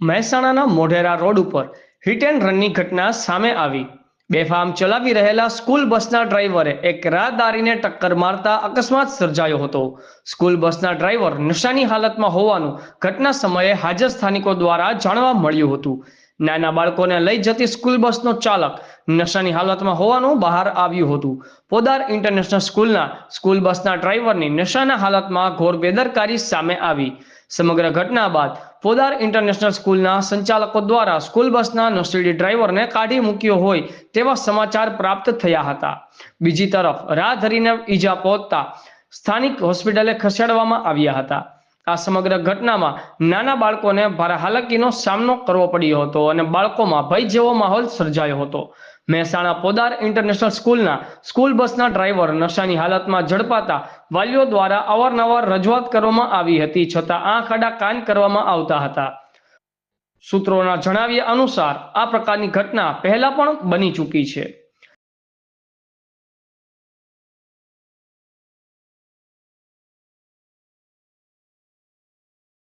મહેસાણાના મોઢેરા રોડ ઉપર hit and રનની ઘટના સામે આવી. બેફામ ચલાવી રહેલા સ્કૂલ બસના ડ્રાઈવરે એક રાહદારીને ટક્કર મારતા અકસ્માત સર્જાયો હતો. સ્કૂલ બસના ડ્રાઈવર નશાની હાલતમાં હોવાનું ઘટના સમયે હાજર સ્થાનિકો દ્વારા જાણવા મળ્યું હતું. નાના બાળકોને લઈ જતી સ્કૂલ બસનો ચાલક નશાની હાલતમાં હોવાનું બહાર આવ્યું હતું. પોદાર ઇન્ટરનેશનલ સ્કૂલના સ્કૂલ બસના ડ્રાઈવરની નશાના હાલતમાં ઘોર બેદરકારી સામે આવી. સમગ્ર ઘટના બાદ પોદાર ઇન્ટરનેશનલ સ્કૂલના સંચાલકો દ્વારા સ્કૂલ બસના નસીડી ડ્રાઈવરને કાઢી મૂક્યો હોય તેવા સમાચાર પ્રાપ્ત થયા હતા. બીજી તરફ રાહધરીને ઈજા પહોંચતા સ્થાનિક હોસ્પિટલે ખસેડવામાં આવ્યા હતા. આ સમગ્ર ઘટનામાં નાના બાળકોને ભારે હાલાકીનો સામનો કરવો પડ્યો હતો અને બાળકોમાં ભય જેવો માહોલ સર્જાયો હતો. મહેસાણા પોદાર ઇન્ટરનેશનલ સ્કૂલના સ્કૂલ બસના ડ્રાઈવર નશાની હાલતમાં ઝડપાતા વાલીઓ દ્વારા અવારનવાર રજૂઆત કરવામાં આવી હતી, છતાં આંખ આડા કાન કરવામાં આવતા હતા. સૂત્રોના જણાવ્યા અનુસાર આ પ્રકારની ઘટના પહેલા પણ બની ચૂકી છે.